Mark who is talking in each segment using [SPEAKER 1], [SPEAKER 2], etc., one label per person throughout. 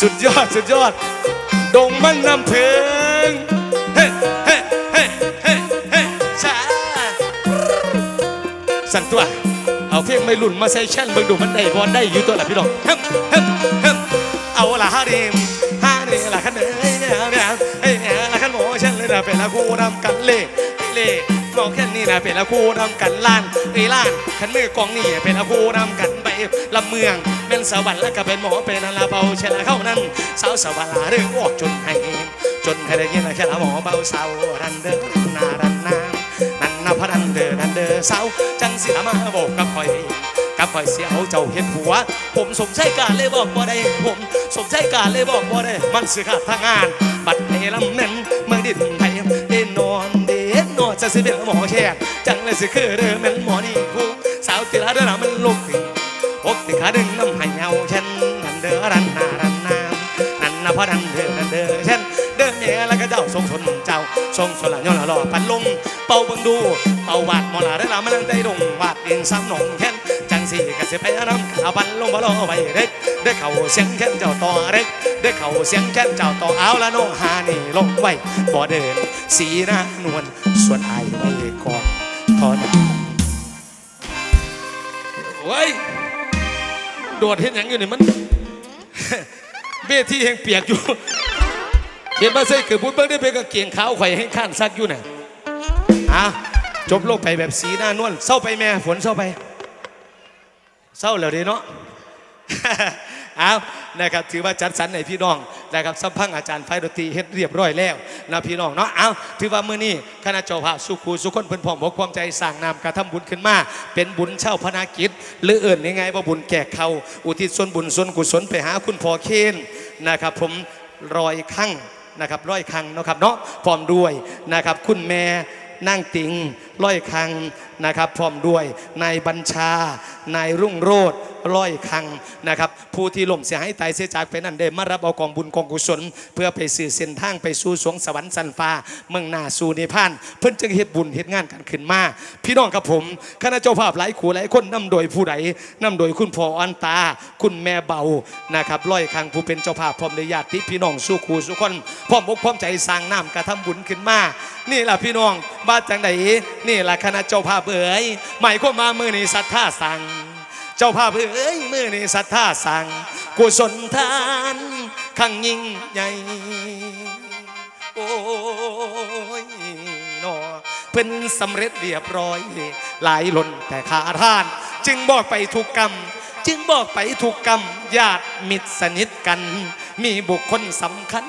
[SPEAKER 1] สุดยอด สุดยอด ดงมันนำเพลงเฮ้ เฮ้ เฮ้ เฮ้ เฮ้ชาสั่นตัว เอาเพลงไม่หลุ่นมาใส่ชั่นเบิ่งดูมันได้บอลได้อยู่ตัวละพี่น้องเฮ้มเฮ้มเฮ้มเอาละฮาดีมฮาดีละคันเอ้ยเนี่ยเนี่ยเอ้ยเนี่ยละคันโมฉันเลยนะเป็นละคู่นำกันเล่เล่บอกแค่นี้นะเป็นละคู่นำกันล้านไอ้ล้านขันมือกองนี่เป็นละคู่นำกัน ลำเมืองเป็นสวรรค์แล้วก็เป็นหมอเป็นอะไรเบาเชลเข้านั้นสาวสวรรค์เรื่องออกจนให้จนให้ได้ยินแค่ละหมอเบาสาวรันเดินนารันน้ำนันนาพนันเดินนันเดินสาวจังสิละมาบอกกับคอยกับข่อยเสียเอาเจ้าเห็นผัว ผมสมใช้การเลยบอกบ่ได้ผมสมใช้การเลยบอกบ่ได้มันสิขาดทางงาน บัดเอลำเมนเมืองดินไทยเด่นนอนเด่นนอนจะสิเป็นหมอแขกจังเลยสิคือเดิมเป็นหมอนี่ผู้สาวติละเดินมันลุกถึง อกติขาดึงน้ำให้เงาฉันนันเดอรันนารันนามนันนะพอดันเด้อนันเดอฉันเดินแย่แล้วก็เจ้าทรงชนเจ้าทรงชนละย้อนหล่อพันลงเป่าเบิ่งดูเป่าวาดมอลาได้ละมันได้ดงวาดเองซ้ำหนองแค้นจังสีก็สิไปน้ำเอาบันลงบ่ลอไปเด็กได้เข่าเสียงแค้นเจ้าต่อเด็กได้เข่าเสียงแค้นเจ้าต่อเอาละโนหานี่ลงไว้บ่เดินสีหน้านวลส่วนไอไว้ก่อนทอนโอ้ย โดดเห็นหยังอยู่นี่มัน เบี้ยที่แห่งเปียกอยู่เห็นมาใส่เกิดพูดเบิ่งได้เป็นกางเกียงขาวไข่ให้ข้านซักอยู่น่ะอะจบลงไปแบบสีหน้านวลเศร้าไปแม่ฝนเศร้าไปเศร้าแล้วเดีเนาะ เอานะครับถือว่าจัดสรรในพี่น้องนะครับสัมพังอาจารย์ไฟดนตรีเฮ็ดเรียบร้อยแล้วนะพี่น้องเนาะเอาถือว่ามื้อนี้คณะเจ้าภาพสุขูสุคนเพิ่นพร้อมบอกความใจสร้างนามกระทำบุญขึ้นมา เป็นบุญเช่าพนากิจ หรือเอิ่นยังไงว่าบุญแก่เขาอุทิศส่วนบุญส่วนกุศลไปหาคุณพ่อเคนนะครับผมรอยครั้งนะครับร้อยครั้งเนาะครับเนาะพร้อมด้วยนะครับคุณแม่นั่งติงร้อยคัง นะครับพร้อมด้วยนายบัญชานายรุ่งโรธร้อยคังนะครับผู้ที่ล่มเสียหายตายเสียจากไปนั่นได้มารับเอากองบุญกองกุศล เพื่อไปสื่อเส้นทางไปสู่สวงสวรรค์สันฟ้า เมืองนาสู่นิพาน เพิ่นจึงเฮ็ดบุญเฮ็ดงานกันขึ้นมา พี่น้องกับผมคณะเจ้าภาพหลายขู่หลายคนนำโดยผู้ใดนำโดยคุณพ่ออันตา คุณแม่เบานะครับร้อยคังผู้เป็นเจ้าภาพพร้อมในญาติพี่น้องสู้ครูสุคนพร้อมอกพร้อมใจสร้างน้ำกระทำบุญขึ้นมา นี่แหละพี่น้องบ้านจังใดนี่แหละคณะเจ้าภาพเอ๋ยหมายความมามือนี้ศรัทธาสั่ง เจ้าภาพเอ๋ยมือนี้ศรัทธาสั่งกุศลทานขังยิ่งใหญ่โอ้ยนอเพิ่นสำเร็จเรียบร้อย หลายหล่นแต่ขาทาน จึงบอกไปทุกกรรม จึงบอกไปทุกกรรมญาติมิตรสนิทกัน มีบุคคลสำคัญ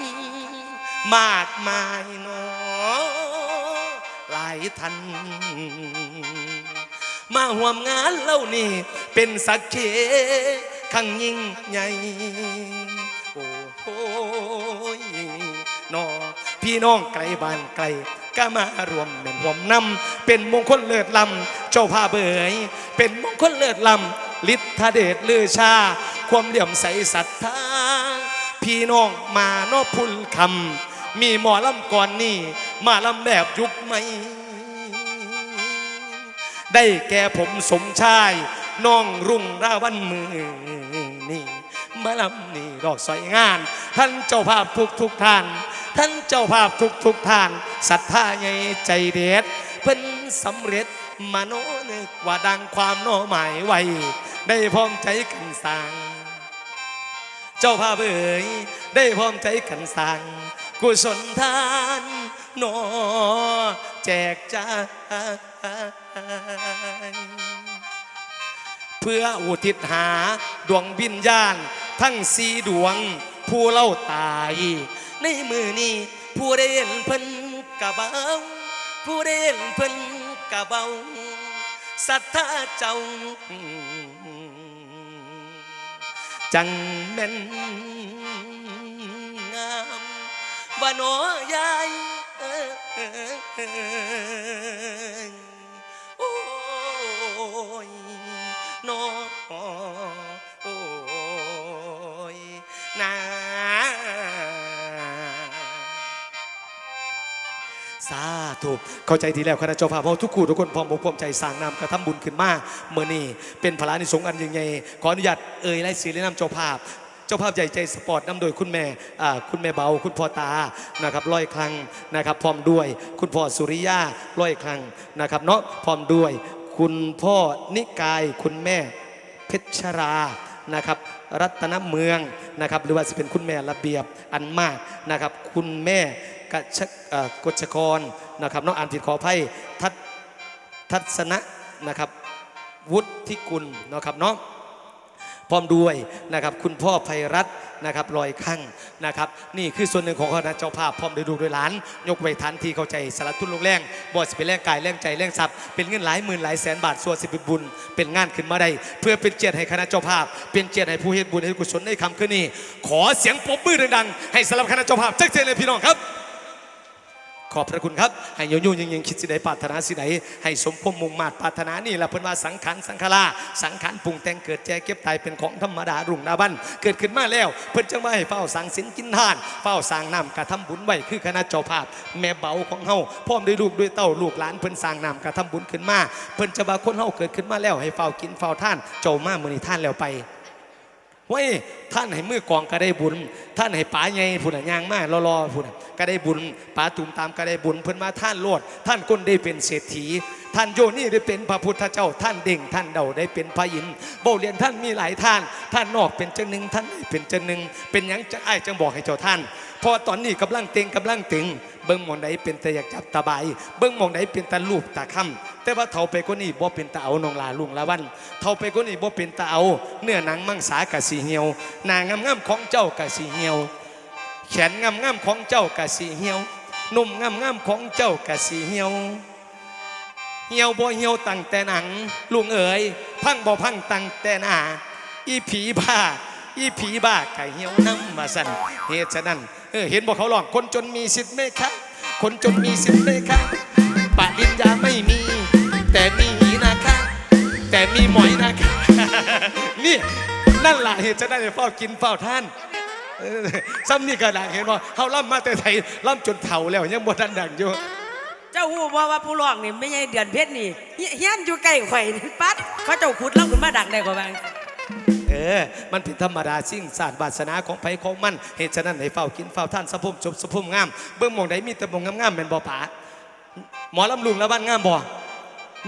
[SPEAKER 1] มากมายนอหลายท่าน มาห่วมงานเล่านี่เป็นสักเคขังยิ่งใหญ่โอ้โหยนอพี่น้องไกลบ้านไกลก็มารวมเป็นห่วมนำเป็นมงคลเลิศลำเจ้าภาเบยเป็นมงคลเลิศลำฤทธเดชลือชา ความเหลี่ยมใสศรัทธาพี่น้องมานอพุลคำมีหมอลำก่อนนี่มาลำแบบยุคใหม่ ได้แก่ผมสมชายน้องรุ่งราวันมือนี่มาลำนี่ดอกสวยงาน ท่านเจ้าภาพทุกทุกท่าน ท่านเจ้าภาพทุกทุกท่านศรัทธาใหญ่ใจเด็ดเพิ่นสำเร็จมาโนนึกว่าดังความโนหมายไว้ได้พร้อมใจกันสร้าง เจ้าภาพเอ๋ยได้พร้อมใจกันสั่งกุศลทานนอแจกจ่า เพื่ออุทิศหาดวงวิญญาณ ทั้งสีดวงผู้เล่าตาย ในมือนี้ผู้ได้เห็นเพิ่นกะเบาผู้ได้เห็นเพิ่นกะเบาศรัทธาเจ้า จังแม่นงามบ่หนอยายเอ ยนอโอ้ยนาสาธุเข้าใจทีแล้วคณะเจ้าภาพเพราะทุกคู่ทุกคนพร้อมอกพร้อมใจสร้างนำกระทำบุญขึ้นมาเมื่อนี้เป็นพลานิสงส์อันยิ่งใหญ่ขออนุญาตเอ่ยไล่สีและนำเจ้าภาพเจ้าภาพใหญ่ใจสปอร์ตนำโดยคุณแม่คุณแม่เบา คุณพ่อตา นะครับร้อยครั้งนะครับ พร้อมด้วย คุณพ่อสุริยาร้อยครั้งนะครับเนาะพร้อมด้วย คุณพ่อนิกาย คุณแม่เพชรา นะครับ รัตนเมืองนะครับ หรือว่าจะเป็นคุณแม่ระเบียบอันมากนะครับ คุณแม่กชกชกรนะครับน้องอ่านผิดขออภัยทัศทัศนะนะครับ วุฒิกุลนะครับเนาะ พร้อมด้วยนะครับคุณพ่อภัยรัตน์นะครับลอยข้างนะครับนี่คือส่วนหนึ่งของคณะเจ้าภาพพร้อมด้วยดูด้วยหลาน ยกไว้ฐานทีเข้าใจสารทุนลงแรงบอสเป็นแรงกายแรงใจแรงทรัพย์เป็นเงินหลายหมื่นหลายแสนบาทส่วนสิบบุญ เป็นงานขึ้นมาได้เพื่อเป็นเกียรติให้คณะเจ้าภาพ เป็นเกียรติให้ผู้เฮ็ดบุญให้กุศลในคำคืนนี้ขอเสียงปรบมือดังๆให้สำหรับคณะเจ้าภาพจักเจนเลยพี่น้องครับ ขอบพระคุณครับ ให้ยงยุ่งยิงยิงคิดสิใดปรารถนาสิใดให้สมพมมุ่งมาตรปรารถนานี่แหละเพิ่นว่าสังขารสังขาราสังขารปรุงแต่งเกิดแจเก็บตายเป็นของธรรมดารุ่งดาบันเกิดขึ้นมาแล้ว เพิ่นจังว่าให้เฝ้าสังสินกินทาน เฝ้าสร้างน้ำกระทำบุญไว้คือคณะเจ้าภาพ แม่เบาของเฮาพร้อมด้วยลูกด้วยเต้าลูกหลานเพิ่นสร้างน้ำกระทำบุญขึ้นมา เพิ่นจะว่าคนเฮาเกิดขึ้นมาแล้วให้เฝ้ากินเฝ้าท่าน เจ้ามามื้อนี้ท่านแล้วไป ว้ยท่านให้มือกองก็ได้บุญ ท่านให้ป๋าใหญ่พุ่นย่างมากรอๆพุ่นก็ได้บุญป๋าตุ่มตามก็ได้บุญเพิ่นมาท่านโลด ท่านก้นได้เป็นเศรษฐี ท่านโยนี่ได้เป็นพระพุทธเจ้า ท่านเด่งท่านเดาได้เป็นพระอินทร์เบาเรียนท่านมีหลายท่าน ท่านนอกเป็นเจ้าหนึ่งท่านในเป็นเจ้าหนึ่งเป็นยังจะไอ้จังบอกให้เจ้าท่าน พอตอนนี้กำลังเต็งกำลังตึงเบิ่งมองใดเป็นแต่อยากจับตาบเบิ่งมองใดเป็นตาลูกตาค่ำแต่ว่าเท่าไปกว่านี้บ่เป็นตาเอานองลาลุงละวันเท่าไปกว่านี้บ่เป็นตาเอาเนื้อหนังมังสากะสีเหี่ยวหนางงามๆของเจ้ากะสีเหี่ยวแขนงามๆของเจ้ากะสีเหี่ยวนุ่มงามๆของเจ้ากะสีเหี่ยวเหี่ยวบ่เหี่ยวตั้งแต่หนังลุงเอ๋ยพังบ่พังตั้งแต่หน้าอีผีบ้าอีผีบ้ากะเหี่ยวน้ำมาสั่นเหตุฉะนั้น เห็นบอกเขาหลอกคนจนมีสิทธิ์ไหมคะคนจนมีสิทธิ์ไหมคะปริญญาไม่มี แต่มีหีนะคะ แต่มีหมอยนะคะนี่นั่นแหละเหตุฉะนั้เฝ้ากินเฝ้าท่านซ้ำนี่ก็ดังเห็นบ่เขาล่ำมาแต่ไทยล่ำจนเฒ่าแล้วยังบ่ทันดังอยู่
[SPEAKER 2] เจ้าหูบอกว่าผู้ร้องนี่ไม่ใช่เดือนเพชรนี่เฮีเฮียนอยู่ใกล้ข่นี่ปัดเขาเจ้าขุดเล่าขึ้นมาดักได้กว่าบาง
[SPEAKER 1] ออมันเป็นธรรมดาสิ่งศาสตร์บาสนาของไผของมัน เหตุฉะนั้นให้เฝ้ากินเฝ้าท่านสะพุ่มจบสะพุ่มงาม เบื้องมองใดมีแต่มองงามๆเป็นบ่ป๋าหมอลำลุงแล้วบ้านงามบ่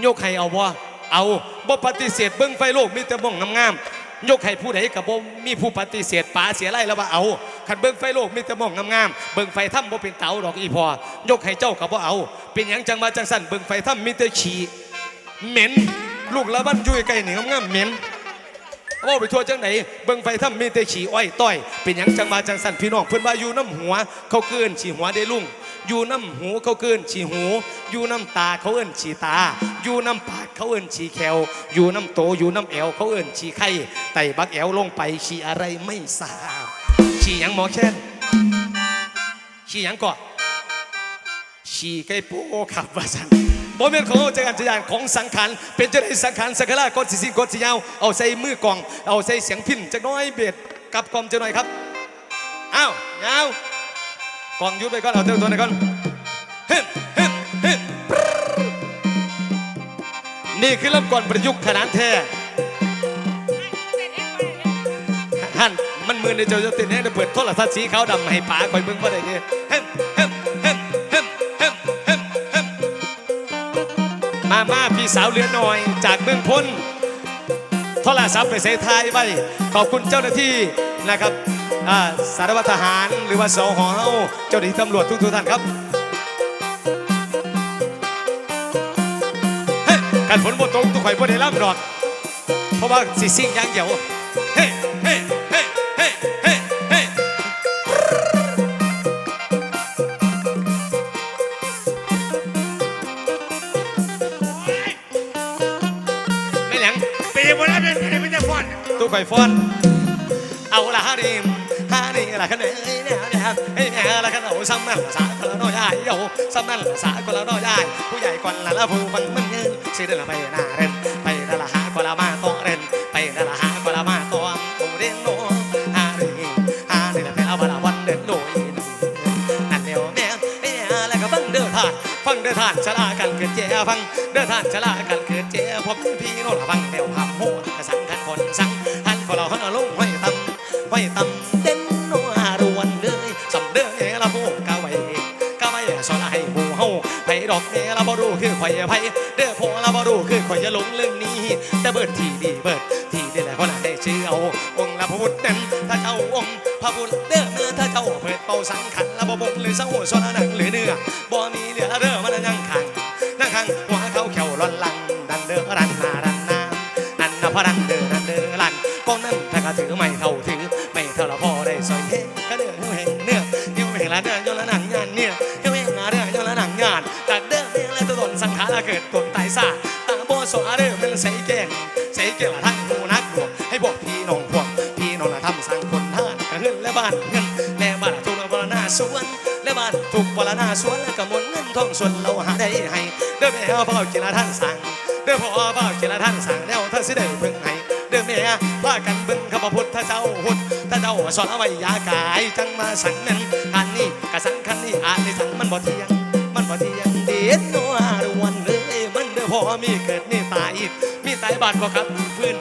[SPEAKER 1] ยกให้เอาบ่เอาบ่ปฏิเสธเบื้องไฟโลกมีแต่มองงามๆยกให้ผู้ใดกับบ่มีผู้ปฏิเสธป๋าเสียไรแล้วว่าเอาขันเบื้องไฟโลกมีแต่มองงามๆเบื้องไฟถ้ำบ่เป็นเต๋าดอกอีพอยกให้เจ้ากับบ่เอา เป็นหยังจังมาจังสั่นเบื้องไฟถ้ำมีแต่ขี้เหม็นลูกละบ้านยู่ใกล้ๆนี่งามๆเหม็น ว่าไปทั่วจังไหนเบิ่งไฟถ้ำมีแต่ฉี่อ้อยต้อย เป็นหยังจังมาจังสันพี่น้องเพื่อนว่าอยู่น้ำหัว เขาเกินฉี่หัวได้ลุงอยู่น้ำหูเขาเกินฉี่หู อยู่น้ำตาเขาเอิ้นฉี่ตา อยู่น้ำปากเขาเอิ้นฉี่แขวอยู่น้ำโตอยู่น้ำแอวเขาเอิ้นฉี่ไข่ไต่บักแอวลงไปฉี่อะไรไม่ทราบฉี่หยังหมอแค้นฉี่หยังก่อนฉี่ไก่โป้ขับว่าสัน บ่เป็นของเจักรยานของสังขารเป็นจะได้สังขารสังขารกดสิสิกดสิยาวเอาใส่มือกล่อง เอาใส่เสียงพินจักหน้อยเบ็ดกับกล่อมจะหน่อยครับอ้าวยาวกล่องยุบไปก่อนเอาเท่าตัวไหนก่อนเฮ้มเฮ้มเฮ้มนี่คือลำก่อนประยุกต์ขนาดแท้ฮั่นมันมือในเจ้าจะติดแน่จะเปิดโทรทัศน์สีขาวดำให้ป๋าคอยเบิ่งบ่ได้เนี่ย สาวเหลือหน่อย จากเมืองพ้นโทรศัพท์ไปเสทายไว้ ขอบคุณเจ้าหน้าที่นะครับสารวัตรทหารหรือว่าสอหอเฮาเจ้าหน้าที่ตำรวจทุกๆท่านครับขันฝนบ่ตกตุกข่บ่ได้ล่ำดอก เพราะว่าสิสิ่งย่างเดียว
[SPEAKER 3] อน
[SPEAKER 1] ตู้ไข่ฟอน เอาละฮะดิมฮะนี่ละคันเอ้ยเนี่ยเนี่ยเฮ้เนี่ยละคันเอาซ้ำนั่นละสาคนละน้อยใหญ่โยซ้ำนั่นละสาคนละน้อยใหญ่ผู้ใหญ่ก่อนละละผู้มันมันเงินสิเดินละไปหน้าเรนไปนั่นละหาคนละมาโตเรนไปนั่นละหาคนละมาโตตูเรนโนฮานี่ฮานี่ละเป็นเอาบละวันเดินโดยนั่นเดียวแม่แม่แล้วก็ฟังเดือดทานฟังเดือดทานชะลากันเกิดเจ้ฟังเดือดทานชะลากันเกิดเจ้พบพี่โน่ละฟัง ข่อยไผเด้อพอละบ่รู้คือข่อยจะหลงเรื่องนี้ แต่เบิดที่ดีเบิดที่ดีแหละคนน่ะได้ชื่อเอาองค์ละพระพุทธนั้นถ้าเจ้าองค์พระพุทธเด้อเนื้อถ้าเจ้าเปิดเป่าสังขันละบ่บกหรือเศร้าสอนหนังหรือเนื้อบ่มีเหลือเด้อมันยังขังนั่งขังหัวเขาแขวร้อนลังดันเด้อรันหารันนาอันนะพระรันเด้อรันเด้อรันก็นั่นถ้าก็ถือไม่เท่าถือไม่เท่าละพอได้สอยเฮ้ก็เด้อเฮ้ยเนื้อเฮ้ยเห็นละเด้อยนละหนังงานเนี่ยเฮ้ยหาเด้อยนละหนังงานแต่เด้ เกิดตนตายซาตาบ่สอเด้อมันใส่แกงใส่แกงละทั้งหมูนักหลวงให้พวกพี่น้องพวกพี่น้องละทำสังคนท่านกระเฮือนและบ้านเงินและบ้านทุกบรณาสวนและบ้านทุกบรณาสวนและกระมวลเงินทองส่วนเราหาได้ให้เด้อแม่พ่อกินละท่านสั่งเด้อพ่อพ่อกินละท่านสั่งแล้วท่านสิได้เพิ่งให้เด้อแม่พากันเบิ่งข้าพพุทธเจ้าพุทธเจ้าสอนเอาไว้ยากายจังมาสั่งนั้นอันนี้กะสังคันนี้อันนี้สั่งมันบ่เที่ยงมันบ่เที่ยงเด็ดนัวรวน่มีเกิดมีตายอีก มีตายบาดก็ครับฟื้น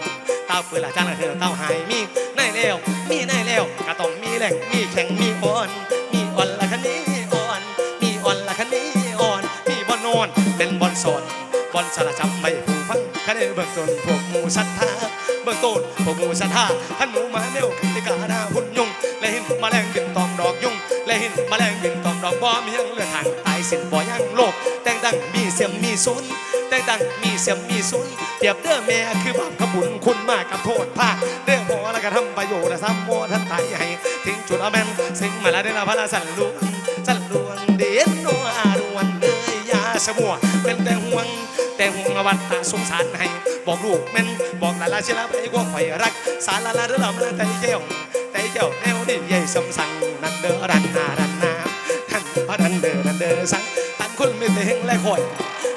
[SPEAKER 1] เต้าฟื้นละจังละเธอเต้าหายมีในแล้วมีในแล้วก็ต้องมีแหล่งมีแข็งมีอ่อน มีอ่อนละคันนี้อ่อน มีอ่อนละคันนี้อ่อน มีบอนนอนเป็นบอนสอนบอนสารจำไม่ผู้ฟังคะแนนเบิกตนพวกหมูศรัทธาเบิกต้นพวกหมูศรัทธาขันหมูมาเร็วกันติกาดาหุ่นยุงและห็นมาแมลงบินตอมดอกยุงและห็นมาแมลงบินตอมดอกบ่มียังเลือดทางตายสิ้นบ่อยังโลกแต่งดังมี สียมมีศูนแต่ดังมีเสียมมีศูนเปรียบเด้อแม่คือบาปขบุญคุณมากกับโทษภาคเด้อหมอแล้วก็ทำประโยชน์และซ้ำโมท่านตายให้ถึงจุดเอาแม่นสิ่งมาแล้วได้ละพระสันลวงสันลวงเด่นโนอาดวนเลยยาสมัวเป็นแต่ห่วงแต่ห่วงวัฏฏะสงสารให้บอกลูกแม่นบอกลาลาเชลาไปว่าข่อยรัก สารลาลาเด้อเรามาแต่เจ้าแต่เจ้าแนวนี่ใหญ่สำสังนันเด้อรันนารันนาท่านพระนันเด้อนันเด้อสังท่านคุณไม่เต็งและข่อย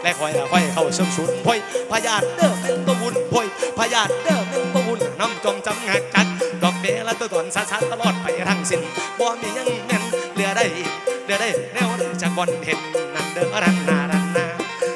[SPEAKER 1] และข่อยละข่อยเข้าสมสุนพ่อยพยาเด้อเป็นตัวบุญพ่อยพยาเด้อเป็นตัวบุญน้ำจองจำหักจัดดอกเบละตัวตนสาสาตลอดไปทั้งสิ้นบ่มียังแม่นเหลือได้เหลือได้แนวจากบอนเห็นนั่นเด้อรันนารันนา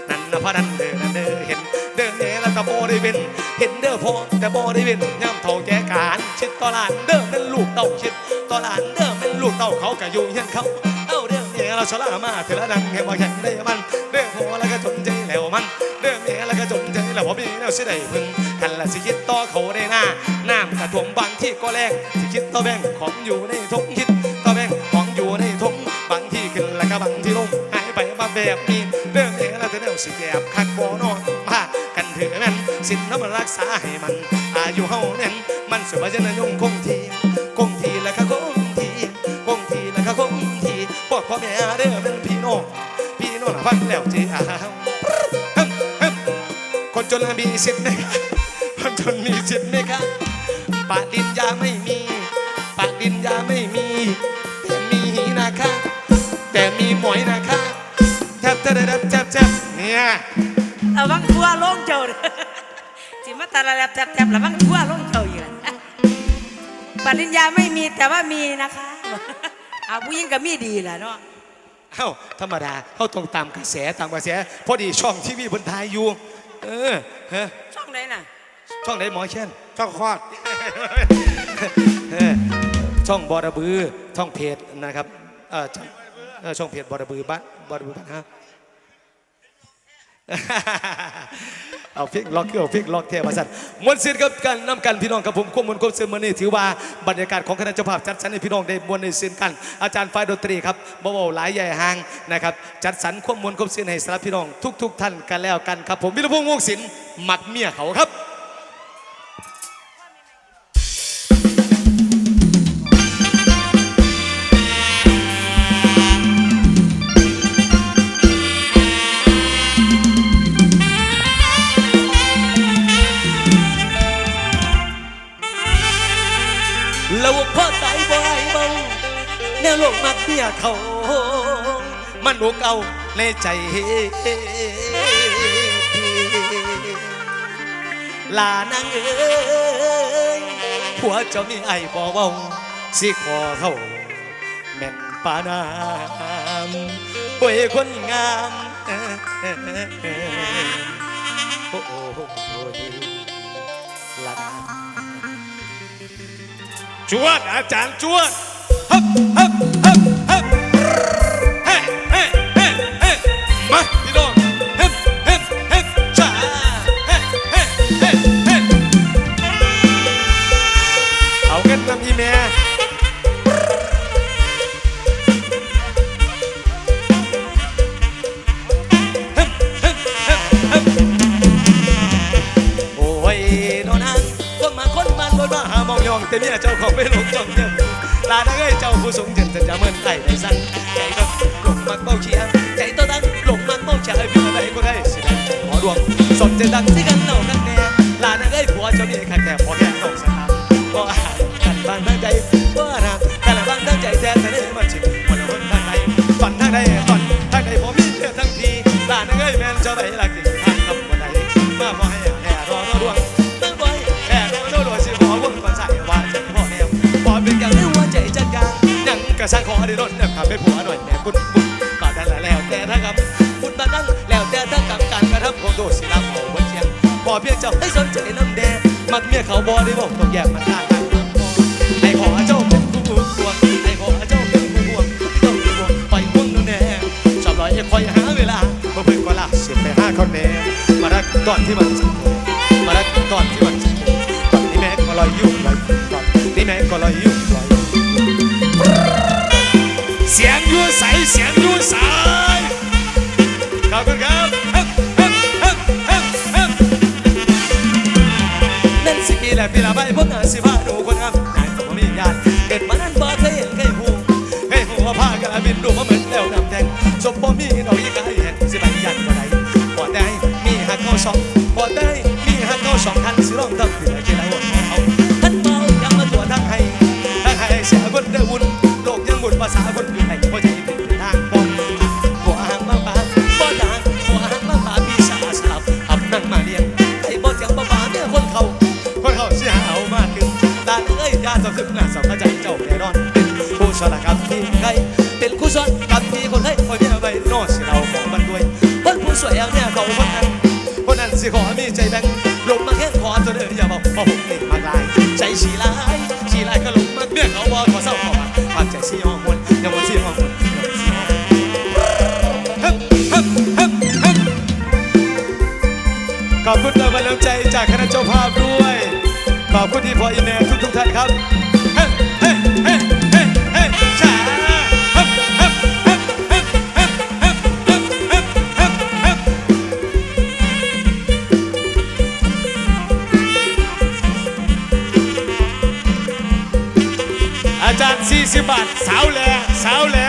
[SPEAKER 1] นั่นนะพระนันเด้อนั่นเด้อเห็นเด้อเนี่ยล้วก็บ่ได้เป็นเห็นเด้อพ่อแต่บ่ได้เป็นย่ำเท่าแก่การชิดต่อหลานเด้อเป็นลูกเต้าชิดต่อหลานเด้อเป็นลูกเต้าเขาก็อยู่เฮียนเขาเอ้าเด้อเนี่ยเราชลามาเถละดังเห็นว่าแข่งได้มันเด พอแล้วก็จนใจแล้วมันเด้อเนี่ยแล้วก็จนใจแล้วบ่มีแนวสิได้พึ่งคันละสิคิดต่อเขาได้หน้าน้ำกระท่วมบางที่ก็แรงสิคิดต่อแบ่งของอยู่ในทงคิดต่อแบ่งของอยู่ในทงบางที่ขึ้นแล้วก็บางที่ลงหายไปมาแบบนี้เด้อเนี่ยแล้วจะแนวสิแอบคักบ่นอนพากันถือแม่นสินน้ำรักษาให้มันอายุเฮาแน่นมันสุภาพจะยงคงที ฟังแล้วจีอ้าวคนจนมีสิทธิ์ไหมครับคนจนมีสิทธิ์ไหมครับปากดินยาไม่มีปากดินยาไม่มี แต่มีนะคะแต่มีหมอยนะคะแทบแทบแทบแทบแทบเนี่ย
[SPEAKER 2] ระวังทั่วลงเจ้าจิมาตาละแลบแทบระวังทั่วลงเจ้าอยู่ล่ะปริญญาไม่มีแต่ว่ามีนะคะอาผู้หญิงก็มีดีแหละเนาะ
[SPEAKER 1] เอ้าธรรมดาเขาต้องตามกระแสตามกระแส พอดีช่องทีวีบนไทยอยู่ เออฮะ
[SPEAKER 2] ช่องไหนน่ะ
[SPEAKER 1] ช่องไหนหมอเช่น
[SPEAKER 3] ช่องคลอด
[SPEAKER 1] เออช่องบอระบือช่องเพจนะครับเออช่องเออช่องเพจบอระบือบ้านบอระบือบ้านฮะ เอาเพลงล็อกเกอร์เพลงล็อกเทพสัตว์มวลศิลป์กับการนำกันพี่น้องกับผมควบมวลควบเสมอนี่ถือว่าบรรยากาศของคณะเจ้าภาพจัดสรรให้พี่น้องได้มวลในศิลป์กัน อาจารย์ฝ่ายดนตรีครับบ่าวหลายใหญ่ห่างนะครับจัดสรรควบมวลควบศิลป์ให้สำหรับพี่น้องทุก ๆ ท่านกันแล้วกันครับ ผมวิรพงษ์วงศิลป์หมักเมียเขาครับ ลกมักเมียเขามันอกเอาในใจลานางเอ้ยผัวเจ้ามีไอ้บ่เบาสิขอเขาแม่นปานามป่วยคนงามโอ้โหลานาง
[SPEAKER 3] จวดอาจารย์จวด
[SPEAKER 1] ฮ้าพี่ฮ้เฮ้เฮ้เฮ้เฮ้มาอง รช่างของอดีตนแนบขำให้ผัวหน่อยแนบกุดกุดบาดนั้แล้วแต่ถ้ากับบุญมาดั้นแล้วแต่ถ้ากับการกระทำของโดดศิลาเอาไว้เชียงพอเพียงเจ้าให้สนใจน้ำแดงมักเมียเขาบอได้บอกต้องแยกมาฆ่ากันไห้ขอเจ้าเป็นผู้บวกให้ขอเจ้าเป็นผู้บวกต้องบวกไปห่วงนู่นแน่ชอบลอยคอยหาเวลาเบเพื่นก็ลาเสียไปหาคนแน่มารักตอนที่มันมารักตอนที่มันตอนนี้แม่ก็ลอยอยู่ลอยตอนนี้แม่ก็ลอยอยู่ ใสเสียงยูสายขอบคุณครับนั่นสิกีแหละพี่ละใบพวกอาสิบาดูคนงามนายผมมีญาติเกิดมานั้นบ้าเคยเห็นเคยหูไคยหูว่าผ้ากระบินดูมาเหมือนแล้วดำแดงจบบ่มีดอกยี่กาเห็นสิบัญญัติก็ได้บ่ได้มีหักเข้าสอง สิบาท สาวเหล่สาวเหล่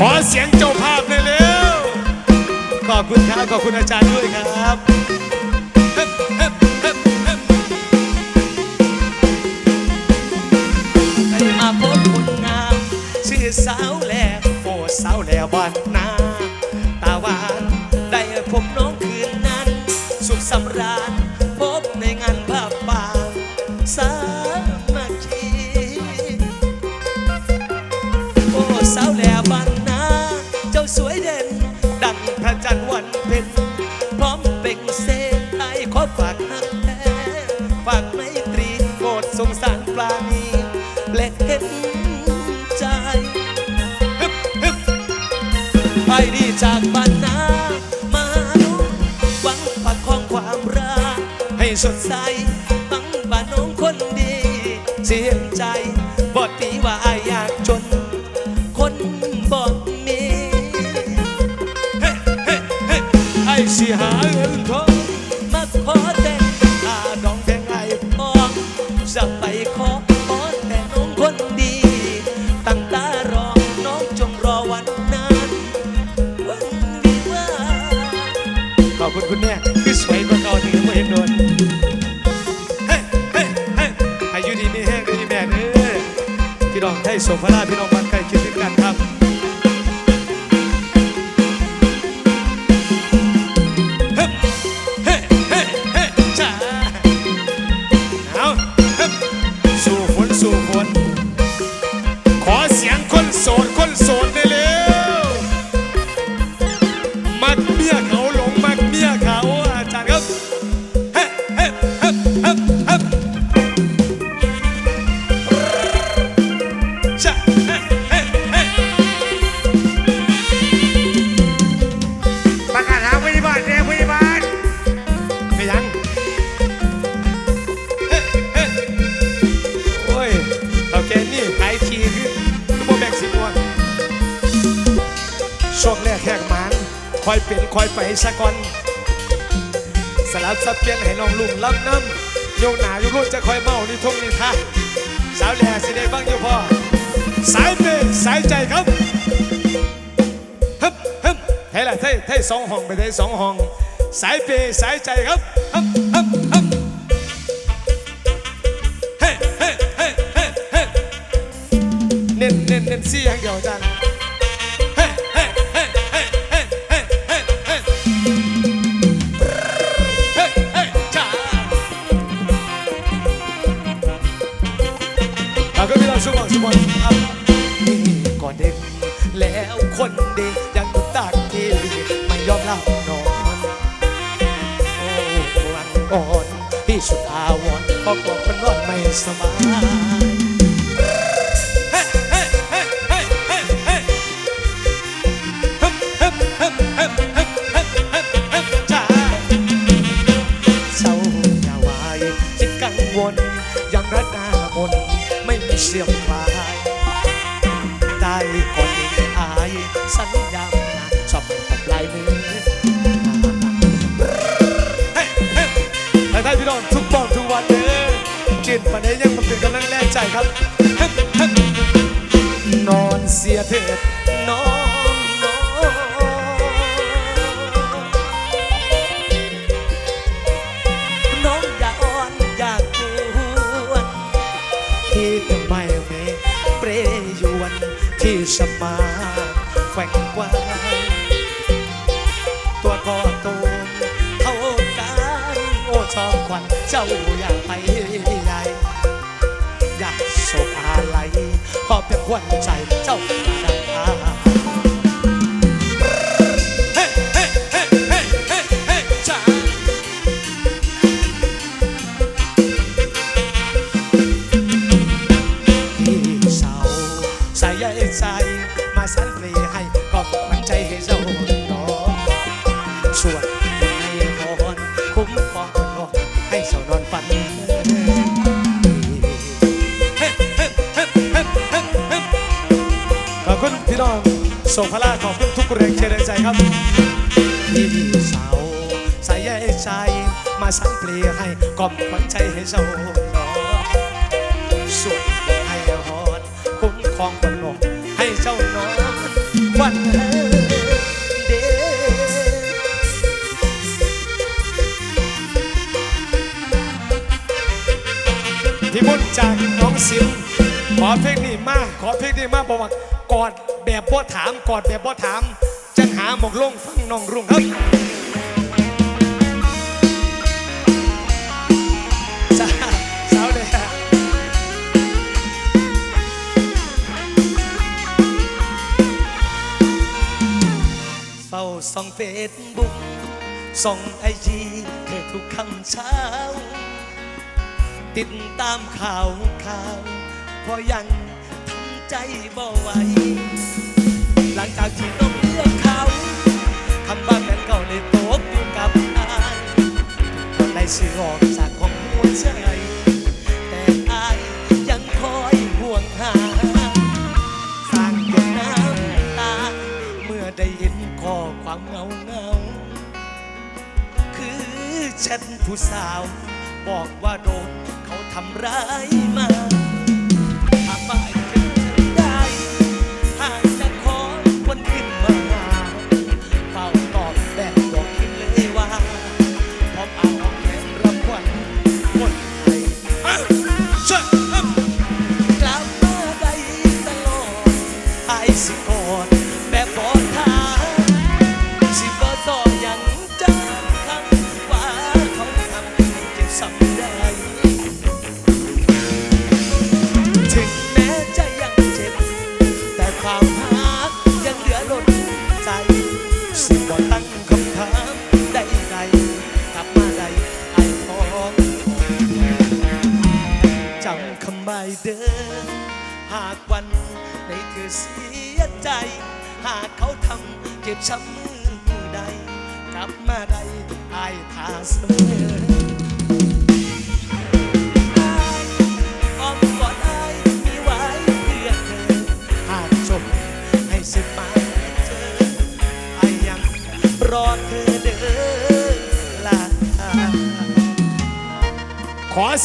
[SPEAKER 1] ขอเสียงเจ้า
[SPEAKER 3] ภาพเลยเร็ว
[SPEAKER 1] ขอบคุณครับ ขอบคุณอาจารย์ด้วยครับ คาให้สดใสฟังบ้านน้อ
[SPEAKER 4] ง
[SPEAKER 1] คนดี
[SPEAKER 4] เสี
[SPEAKER 3] ย ไป
[SPEAKER 4] ได้สองห้อง สาย
[SPEAKER 3] เปย์สายใจครับครับ
[SPEAKER 4] ฮึบฮึบเฮ้เฮ้เฮ้เฮ้เฮ้เน้นเน้นเน้นซี่อย่างเดียวอาจารย์ จิ
[SPEAKER 1] ต
[SPEAKER 4] ปันนี้ยังมาเป็นกำลังแรงใจครับ
[SPEAKER 1] นอนเสียเถิดน้องน้องน้องอย่าอ่อนอย่ากวนที่ไม่มีเปรยวนที่สมาแฝงไว้ตัวก็ตูมเท่ากันโอ้ชอบควันเจ้าอยากไป
[SPEAKER 4] 快哉
[SPEAKER 1] 造 ส่ง
[SPEAKER 4] พลาขอบคุณทุกแรงเชียร์ใจครับ
[SPEAKER 1] พี่สาวใส่ใยใจ มาสันเปลให้กอมขวัญใจให้เจ้าหนอส่วนให้พรคุ้มครองคนนอนให้เจ้านอนฝันเด้
[SPEAKER 4] พี่มุ่นจากน้องสิมขอเพลงนี้มาขอเพลงนี้มาบอกว่ากอด แบบบ่ถามกอดแบบบ่ถาม จังหาหมกลงฟังน้องรุ่งครับ
[SPEAKER 1] สาสาวเลยอะเฝ้าส่องเฟซบุ๊กส่องไอจีเธอทุกคำเช้า ติดตามข่าวข่าวเพอยัง ใจบ่ไหวหลังจากที่น้องเลือกเขาคำว่าแฟนเก่าในโต๊ะอยู่กับอายคนได้สื่อออกจากของหัวใจแต่อายยังคอยห่วงหาสร้างหยดน้ำตา เมื่อได้เห็นข้อความเงาเงาคือแชทผู้สาว บอกว่าโดนเขาทำร้ายมา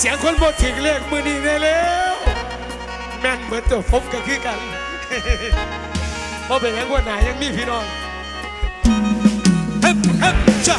[SPEAKER 1] สียงคนบด
[SPEAKER 5] ถึงเลขมือนี้ได้แล้วแม่นเหมือนตัวผมก็คือกันเพราะเป็นยังว่าหนายังมีพี่น้องเฮ้ยเฮ้ยจ้า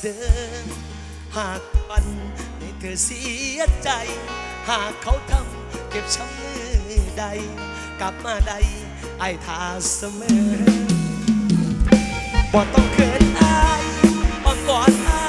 [SPEAKER 5] เดิ
[SPEAKER 1] น หากวันในเธอเสียใจ หากเขาทำเก็บช้ำมือใด กลับมาใดไอ้ทาเสมอบ่ต้องเขินอายอ้อมกอดอาย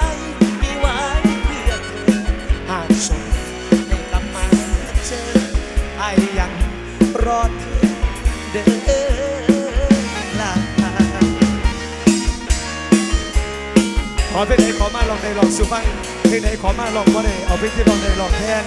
[SPEAKER 5] มาลองในลองสุฟังเพลงไหนขอมาลองว่าไหนเอาเพลงที่ลองในลองแทน